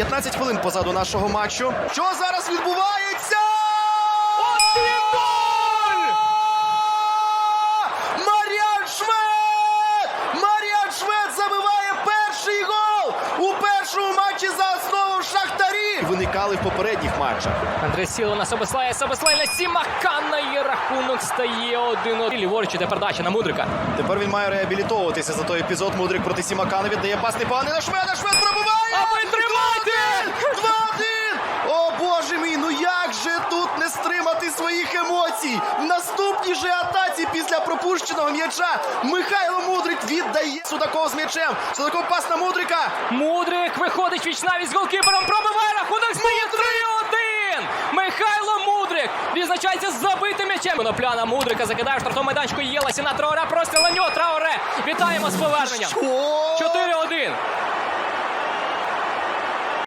15 хвилин позаду нашого матчу. Що зараз відбувається? Маріан Швед! Маріан Швед забиває перший гол у першому матчі за основу Шахтарі. Виникали в попередніх матчах. Андрей Сіло на Собослая, Собослай на Сімакана і рахунок стає 1-1. Ліворуч іде передача на Мудрика. Тепер він має реабілітовуватися за той епізод. Мудрик проти Сімакана віддає пас непоганий на Шведа. Швед пробиває! А ви своїх емоцій? В наступній же атаці після пропущеного м'яча Михайло Мудрик віддає Судаков з м'ячем. Судаков пас на Мудрика. Мудрик виходить віч навіть з голкіпером, пробиває рахунок стає 3-1! Михайло Мудрик відзначається з забитим м'ячем. Конопляна Мудрика закидає в штрафному майданчику Єласі на Траоре. Простріл на нього Траоре. Вітаємо з поверненням. О! 4-1.